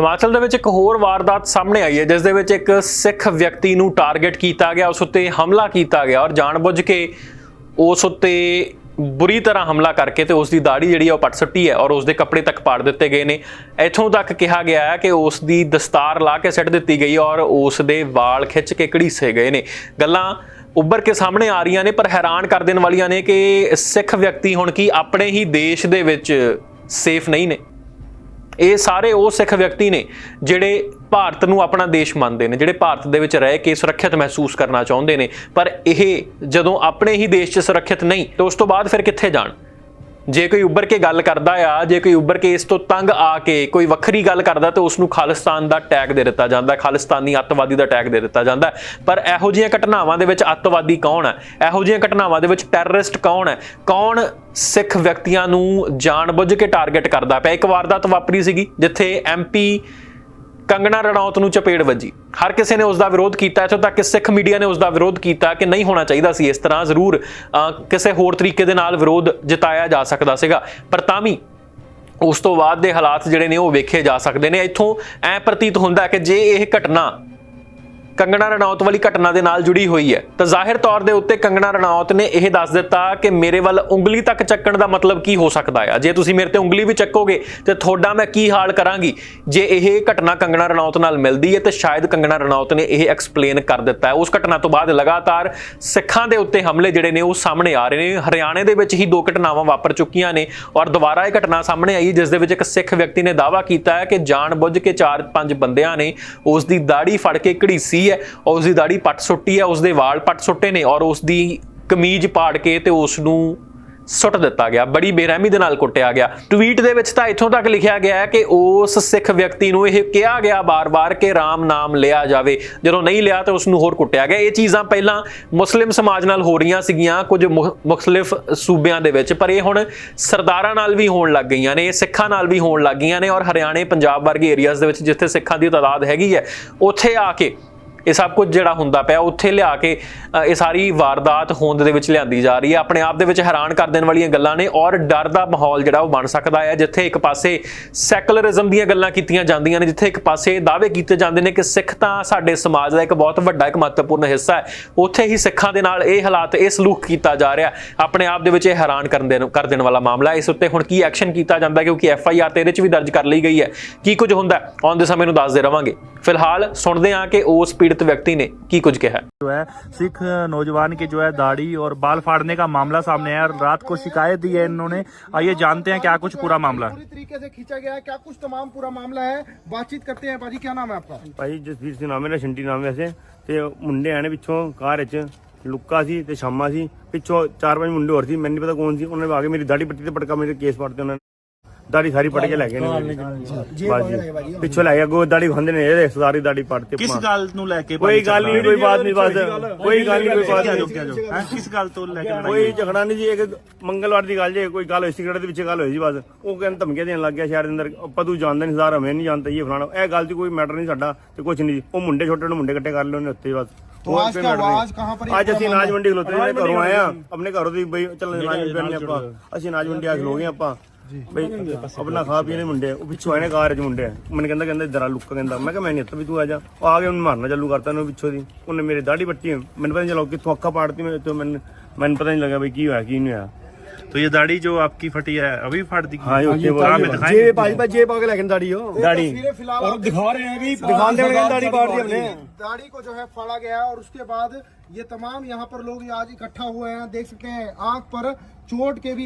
ਹਿਮਾਚਲ ਦੇ ਵਿੱਚ ਇੱਕ ਹੋਰ ਵਾਰਦਾਤ ਸਾਹਮਣੇ ਆਈ ਹੈ, ਜਿਸ ਦੇ ਵਿੱਚ ਇੱਕ ਸਿੱਖ ਵਿਅਕਤੀ ਨੂੰ ਟਾਰਗੇਟ ਕੀਤਾ ਗਿਆ, ਉਸ ਉੱਤੇ ਹਮਲਾ ਕੀਤਾ ਗਿਆ ਔਰ ਜਾਣਬੁੱਝ ਕੇ ਉਸ ਉੱਤੇ ਬੁਰੀ ਤਰ੍ਹਾਂ ਹਮਲਾ ਕਰਕੇ ਤੇ ਉਸ ਦੀ ਦਾੜੀ ਜਿਹੜੀ ਆ ਉਹ ਪੱਟ ਸੁੱਟੀ ਹੈ ਔਰ ਉਸ ਦੇ ਕੱਪੜੇ ਤੱਕ ਪਾੜ ਦਿੱਤੇ ਗਏ ਨੇ। ਇੱਥੋਂ ਤੱਕ ਕਿਹਾ ਗਿਆ ਹੈ ਕਿ ਉਸ ਦੀ ਦਸਤਾਰ ਲਾ ਕੇ ਸਿੱਟ ਦਿੱਤੀ ਗਈ ਔਰ ਉਸ ਦੇ ਵਾਲ ਖਿੱਚ ਕੇ ਘੜੀਸੇ ਗਏ ਨੇ। ਗੱਲਾਂ ਉੱਭਰ ਕੇ ਸਾਹਮਣੇ ਆ ਰਹੀਆਂ ਨੇ, ਪਰ ਹੈਰਾਨ ਕਰ ਦੇਣ ਵਾਲੀਆਂ ਨੇ ਕਿ ਸਿੱਖ ਵਿਅਕਤੀ ਹੁਣ ਕੀ ਆਪਣੇ ਹੀ ਦੇਸ਼ ਦੇ ਵਿੱਚ ਸੇਫ ਨਹੀਂ ਨੇ। ਇਹ ਸਾਰੇ ਉਹ ਸਿੱਖ ਵਿਅਕਤੀ ਨੇ ਜਿਹੜੇ ਭਾਰਤ ਨੂੰ ਆਪਣਾ ਦੇਸ਼ ਮੰਨਦੇ ਨੇ, ਜਿਹੜੇ ਭਾਰਤ ਦੇ ਵਿੱਚ ਰਹਿ ਕੇ ਸੁਰੱਖਿਅਤ ਮਹਿਸੂਸ ਕਰਨਾ ਚਾਹੁੰਦੇ ਨੇ। ਪਰ ਇਹ ਜਦੋਂ ਆਪਣੇ ਹੀ ਦੇਸ਼ 'ਚ ਸੁਰੱਖਿਅਤ ਨਹੀਂ, ਤਾਂ ਉਸ ਤੋਂ ਬਾਅਦ ਫਿਰ ਕਿੱਥੇ ਜਾਣ? ਜੇ ਕੋਈ ਉੱਭਰ ਕੇ ਗੱਲ ਕਰਦਾ ਆ, ਜੇ ਕੋਈ ਉੱਭਰ ਕੇ ਇਸ ਤੋਂ ਤੰਗ ਆ ਕੇ ਕੋਈ ਵੱਖਰੀ ਗੱਲ ਕਰਦਾ ਤਾਂ ਉਸ ਨੂੰ ਖਾਲਿਸਤਾਨ ਦਾ ਟੈਗ ਦੇ ਦਿੱਤਾ ਜਾਂਦਾ, ਖਾਲਿਸਤਾਨੀ ਅੱਤਵਾਦੀ ਦਾ ਟੈਗ ਦੇ ਦਿੱਤਾ ਜਾਂਦਾ। ਪਰ ਇਹੋ ਜਿਹੀਆਂ ਘਟਨਾਵਾਂ ਦੇ ਵਿੱਚ ਅੱਤਵਾਦੀ ਕੌਣ ਹੈ? ਇਹੋ ਜਿਹੀਆਂ ਘਟਨਾਵਾਂ ਦੇ ਵਿੱਚ ਟੈਰਰਿਸਟ ਕੌਣ ਹੈ? ਕੌਣ ਸਿੱਖ ਵਿਅਕਤੀਆਂ ਨੂੰ ਜਾਣਬੁੱਝ ਕੇ ਟਾਰਗੇਟ ਕਰਦਾ ਪਿਆ? ਇੱਕ ਵਾਰਦਾਤ ਵਾਪਰੀ ਸੀਗੀ ਜਿੱਥੇ ਐਮਪੀ ਕੰਗਣਾ ਰਣੌਤ ਨੂੰ ਚਪੇੜ ਵੱਜੀ। ਹਰ ਕਿਸੇ ਨੇ ਉਸ ਦਾ ਵਿਰੋਧ ਕੀਤਾ ਇੱਥੋਂ ਤੱਕ ਕਿ ਸਿੱਖ ਮੀਡੀਆ ਨੇ ਉਸ ਦਾ ਵਿਰੋਧ ਕੀਤਾ ਕਿ ਨਹੀਂ ਹੋਣਾ ਚਾਹੀਦਾ ਸੀ ਇਸ ਤਰ੍ਹਾਂ ਜ਼ਰੂਰ ਅਹ, ਕਿਸੇ ਹੋਰ ਤਰੀਕੇ ਦੇ ਨਾਲ ਵਿਰੋਧ ਜਤਾਇਆ ਜਾ ਸਕਦਾ ਸੀਗਾ। ਪਰ ਤਾਂ ਵੀ ਉਸ ਤੋਂ ਬਾਅਦ ਦੇ ਹਾਲਾਤ ਜਿਹੜੇ ਨੇ ਉਹ ਵੇਖੇ ਜਾ ਸਕਦੇ ਨੇ। ਇੱਥੋਂ ਐ ਪ੍ਰਤੀਤ ਹੁੰਦਾ ਕਿ ਜੇ ਇਹ ਘਟਨਾ ਕੰਗਣਾ ਰਣੌਤ ਵਾਲੀ ਘਟਨਾ ਦੇ ਨਾਲ ਜੁੜੀ ਹੋਈ ਹੈ। ਤਾਂ ਜ਼ਾਹਿਰ ਤੌਰ ਦੇ ਉੱਤੇ ਕੰਗਣਾ ਰਣੌਤ ਨੇ ਇਹ ਦੱਸ ਦਿੱਤਾ ਕਿ ਮੇਰੇ ਵੱਲ ਉਂਗਲੀ ਤੱਕ ਚੱਕਣ ਦਾ ਮਤਲਬ ਕੀ ਹੋ ਸਕਦਾ ਹੈ ਜੇ ਤੁਸੀਂ ਮੇਰੇ ਤੇ ਉਂਗਲੀ ਵੀ ਚੱਕੋਗੇ, ਤੇ ਤੁਹਾਡਾ ਮੈਂ ਕੀ ਹਾਲ ਕਰਾਂਗੀ? ਜੇ ਇਹ ਘਟਨਾ ਕੰਗਣਾ ਰਣੌਤ ਨਾਲ ਮਿਲਦੀ ਹੈ, ਤੇ ਸ਼ਾਇਦ ਕੰਗਣਾ ਰਣੌਤ ਨੇ ਇਹ ਐਕਸਪਲੇਨ ਕਰ ਦਿੱਤਾ ਹੈ। ਉਸ ਘਟਨਾ ਤੋਂ ਬਾਅਦ ਲਗਾਤਾਰ ਸਿੱਖਾਂ ਦੇ ਉੱਤੇ ਹਮਲੇ ਜਿਹੜੇ ਨੇ, ਉਹ ਸਾਹਮਣੇ ਆ ਰਹੇ ਨੇ। ਹਰਿਆਣੇ ਦੇ ਵਿੱਚ ਹੀ ਦੋ ਘਟਨਾਵਾਂ ਵਾਪਰ ਚੁੱਕੀਆਂ ਨੇ ਔਰ ਦੁਬਾਰਾ ਇਹ ਘਟਨਾ ਸਾਹਮਣੇ ਆਈ, ਜਿਸ ਦੇ ਵਿੱਚ ਇੱਕ ਸਿੱਖ ਵਿਅਕਤੀ ਨੇ ਦਾਅਵਾ ਕੀਤਾ ਹੈ ਕਿ ਜਾਣਬੁੱਝ ਕੇ ਚਾਰ ਪੰਜ ਬੰਦਿਆਂ ਨੇ ਉਸ ਦੀ ਦਾੜੀ ਫੜ ਕੇ ਘੜੀਸੀ ਹੈ ਔਰ ਉਸ ਦੀ ਦਾੜੀ ਪੱਟ ਸੁੱਟੀ ਹੈ ਉਸ ਦੇ ਵਾਲ ਪੱਟ ਸੁੱਟੇ ਨੇ ਔਰ ਉਸ ਦੀ ਕਮੀਜ਼ ਪਾੜ ਕੇ ਤੇ ਉਸ ਨੂੰ ਸੁੱਟ ਦਿੱਤਾ ਗਿਆ, ਬੜੀ ਬੇਰਹਿਮੀ ਦੇ ਨਾਲ ਕੁੱਟਿਆ ਗਿਆ। ਟਵੀਟ ਦੇ ਵਿੱਚ ਤਾਂ ਇੱਥੋਂ ਤੱਕ ਲਿਖਿਆ ਗਿਆ ਹੈ ਕਿ ਉਸ ਸਿੱਖ ਵਿਅਕਤੀ ਨੂੰ ਇਹ ਕਿਹਾ ਗਿਆ ਬਾਰ-ਬਾਰ ਕਿ ਰਾਮ ਨਾਮ ਲਿਆ ਜਾਵੇ। ਜਦੋਂ ਨਹੀਂ ਲਿਆ ਤਾਂ ਉਸ ਨੂੰ ਹੋਰ ਕੁੱਟਿਆ ਗਿਆ। ਇਹ ਚੀਜ਼ਾਂ ਪਹਿਲਾਂ ਮੁਸਲਿਮ ਸਮਾਜ ਨਾਲ ਹੋ ਰਹੀਆਂ ਸੀਗੀਆਂ ਕੁਝ ਮੁਖ- ਸੂਬਿਆਂ ਦੇ ਵਿੱਚ, ਪਰ ਇਹ ਹੁਣ ਸਰਦਾਰਾਂ ਨਾਲ ਵੀ ਹੋਣ ਲੱਗ ਗਈਆਂ ਨੇ ਇਹ ਸਿੱਖਾਂ ਨਾਲ ਵੀ ਹੋਣ ਲੱਗ ਗਈਆਂ ਨੇ ਔਰ ਹਰਿਆਣੇ, ਪੰਜਾਬ ਵਰਗੇ ਏਰੀਆਜ਼ ਦੇ ਵਿੱਚ ਜਿੱਥੇ ਸਿੱਖਾਂ ਦੀ ਤਾਦਾਦ ਹੈਗੀ ਹੈ, ਉੱਥੇ ਆ ਕੇ ਇਹ ਸਭ ਕੁਝ ਜਿਹੜਾ ਹੁੰਦਾ ਪਿਆ ਉੱਥੇ ਲਿਆ ਕੇ ਇਹ ਸਾਰੀ ਵਾਰਦਾਤ ਹੋਂਦ ਦੇ ਵਿੱਚ ਲਿਆਂਦੀ ਜਾ ਰਹੀ ਹੈ। ਆਪਣੇ ਆਪ ਦੇ ਵਿੱਚ ਹੈਰਾਨ ਕਰ ਦੇਣ ਵਾਲੀਆਂ ਗੱਲਾਂ ਨੇ ਔਰ ਡਰ ਦਾ ਮਾਹੌਲ ਜਿਹੜਾ ਉਹ ਬਣ ਸਕਦਾ ਹੈ ਜਿੱਥੇ ਇੱਕ ਪਾਸੇ ਸੈਕੂਲਰਿਜ਼ਮ ਦੀਆਂ ਗੱਲਾਂ ਕੀਤੀਆਂ ਜਾਂਦੀਆਂ ਨੇ ਜਿੱਥੇ ਇੱਕ ਪਾਸੇ ਦਾਅਵੇ ਕੀਤੇ ਜਾਂਦੇ ਨੇ ਕਿ ਸਿੱਖ ਤਾਂ ਸਾਡੇ ਸਮਾਜ ਦਾ ਇੱਕ ਬਹੁਤ ਵੱਡਾ ਇੱਕ ਮਹੱਤਵਪੂਰਨ ਹਿੱਸਾ ਹੈ। ਉੱਥੇ ਹੀ ਸਿੱਖਾਂ ਦੇ ਨਾਲ ਇਹ ਹਾਲਾਤ ਇਹ ਸਲੂਕ ਕੀਤਾ ਜਾ ਰਿਹਾ ਆਪਣੇ ਆਪ ਦੇ ਵਿੱਚ ਇਹ ਹੈਰਾਨ ਕਰਨ ਦੇ ਕਰ ਦੇਣ ਵਾਲਾ ਮਾਮਲਾ ਇਸ ਉੱਤੇ ਹੁਣ ਕੀ ਐਕਸ਼ਨ ਕੀਤਾ ਜਾਂਦਾ ਕਿਉਂਕਿ ਐਫ ਆਈ ਆਰ ਤੇ ਇਹਦੇ ਚ ਵੀ ਦਰਜ ਕਰ ਲਈ ਗਈ ਹੈ। ਕੀ ਕੁਝ ਹੁੰਦਾ ਹੈ, ਆਉਣ ਦੇ ਸਮੇਂ ਨੂੰ ਦੱਸਦੇ ਰਵਾਂਗੇ। ਫਿਲਹਾਲ ਸੁਣਦੇ ਹਾਂ ਕਿ ਉਸ ਪੀੜਤ ਵਿਅਕਤੀ ਨੇ ਕੀ ਕੁਝ ਕਿਹਾ जो है सिख नौजवान के जो है दाढ़ी और बाल फाड़ने का मामला सामने आया और रात को शिकायत दी है इन्होंने आइए जानते हैं क्या कुछ पूरा मामला है पूरी तरीके से खींचा गया है क्या कुछ तमाम पूरा मामला है बातचीत करते हैं बाजी क्या नाम है आपका ਭਾਈ ਜਸਵੀਰ ਸਿੰਘ ਨਾਮ ਹੈ ਨਾ ਸ਼ੰਟੀ ਨਾਮ ਵੈਸੇ ਤੇ ਮੁੰਡੇ ਆਣੇ ਪਿੱਛੋਂ ਕਾਰ ਵਿੱਚ ਲੁੱਕਾ ਸੀ ਤੇ ਸ਼ਾਮਾ ਸੀ ਪਿੱਛੋਂ ਚਾਰ ਪੰਜ ਮੁੰਡੇ ਹੋਰ ਸੀ ਮੈਨੂੰ ਨਹੀਂ ਪਤਾ ਕੌਣ ਸੀ ਉਹਨਾਂ ਨੇ ਆ ਕੇ ਮੇਰੀ ਦਾੜੀ ਪੱਟੀ ਤੇ ਪਟਕਾ ਮੇਰੇ ਕੇਸ ਪਾੜਤੇ ਉਹਨਾਂ ਨੇ ਦਾੜੀ ਸਾਰੀ ਪੜ ਕੇ ਲੈ ਗਏ ਨੇ ਬਾਜੀ। ਪਿੱਛੋਂ ਲੈ ਗਏ ਗੋ ਦਾੜੀ ਖੰਦੇ ਨੇ ਇਹ ਸਾਰੀ ਦਾੜੀ ਪੜ ਤੇ ਕਿਸ ਗੱਲ ਨੂੰ ਲੈ ਕੇ ਕੋਈ ਗੱਲ ਨਹੀਂ ਕੋਈ ਬਾਤ ਨਹੀਂ ਬਸ ਕੋਈ ਗੱਲ ਨਹੀਂ ਕੋਈ ਬਾਤ ਨਹੀਂ। ਕਿਸ ਗੱਲ ਤੋਂ ਲੈ ਕੇ ਕੋਈ ਝਗੜਾ ਨਹੀਂ ਜੀ ਇੱਕ ਮੰਗਲਵਾਰ ਦੀ ਗੱਲ ਜੇ ਕੋਈ ਗੱਲ ਹੋਈ ਸਿਗਰਟ ਦੇ ਪਿੱਛੇ ਗੱਲ ਹੋਈ ਜੀ ਬਸ। ਉਹ ਕਹਿੰਦਾ ਧਮਕੀਆਂ ਦੇਣ ਲੱਗ ਗਿਆ ਸ਼ਹਿਰ ਦੇ ਅੰਦਰ। ਆਪਾਂ ਤੂੰ ਜਾਣਦਾ ਨਹੀਂ ਸਾਰਾ ਮੈਂ ਨਹੀਂ ਜਾਣਦਾ ਇਹ ਫਲਾਣਾ। ਇਹ ਗੱਲ ਦੀ ਕੋਈ ਮੈਟਰ ਨਹੀਂ ਸਾਡਾ ਤੇ ਕੁਝ ਨਹੀਂ। ਉਹ ਮੁੰਡੇ ਛੋਟੇ ਨੂੰ ਮੁੰਡੇ ਇਕੱਠੇ ਕਰ ਲਏ ਉਹਨੇ ਉੱਤੇ ਬਸ। ਹੋਰ ਅੱਜ ਅਸੀਂ ਅਨਾਜ ਮੰਡੀ ਖਲੋਤੇ ਘਰੋਂ ਆਏ ਆ। ਆਪਣੇ ਘਰੋਂ ਦੀ ਬਈ ਚੱਲ ਅਨਾਜ ਮੰਡੀ ਆਪਾਂ। ਅਸੀਂ ਅਨਾਜ ਮੰਡੀ ਆ ਖਲੋ ਗਏ ਆਪਾਂ। ਬਈ ਆਪਣਾ ਖਾ ਪੀਣੇ ਮੁੰਡੇ ਉਹ ਪਿੱਛੋਂ ਆਏ ਨੇ ਕਾਰ ਚ ਮੁੰਡੇ ਮੈਨੂੰ ਕਹਿੰਦਾ ਕਹਿੰਦਾ ਇਧਰ ਆ ਲੁੱਕ ਕਹਿੰਦਾ ਮੈਂ ਕਿਹਾ ਮੈਂ ਨਹੀਂ ਇੱਥੇ ਵੀ ਤੂੰ ਆ ਜਾ ਉਹ ਆ ਕੇ ਉਹਨੂੰ ਮਾਰਨਾ ਚਾਲੂ ਕਰਤਾ ਉਹਨੇ ਪਿੱਛੋਂ ਦੀ ਉਹਨੇ ਮੇਰੀ ਦਾੜੀ ਪੱਟੀ ਮੈਨੂੰ ਪਤਾ ਨਹੀਂ ਚਲੋ ਕਿੱਥੋਂ ਅੱਖਾਂ ਪਾੜਤੀ ਮੇਰੇ ਤੋਂ ਮੈਨੂੰ ਮੈਨੂੰ ਪਤਾ ਨਹੀਂ ਲੱਗਾ ਬਈ ਕੀ ਹੋਇਆ ਕੀ ਨਹੀਂ ਹੋਇਆ तो ये दाढ़ी जो आपकी फटी है अभी फाड़ दी हाँ, ये होती है, हाँ, वो- में दिखाएंगे भाई भाई जेब आगे लेकिन दाढ़ी हो दाढ़ी तस्वीरें फिलहाल आप दिखा रहे हैं अभी दिखाने वाले दाढ़ी पाड़ दी हमने दाढ़ी को जो है फाड़ा गया है और उसके बाद ये तमाम यहाँ पर लोग आज इकट्ठा हुए हैं देख सकते हैं आंख पर चोट के भी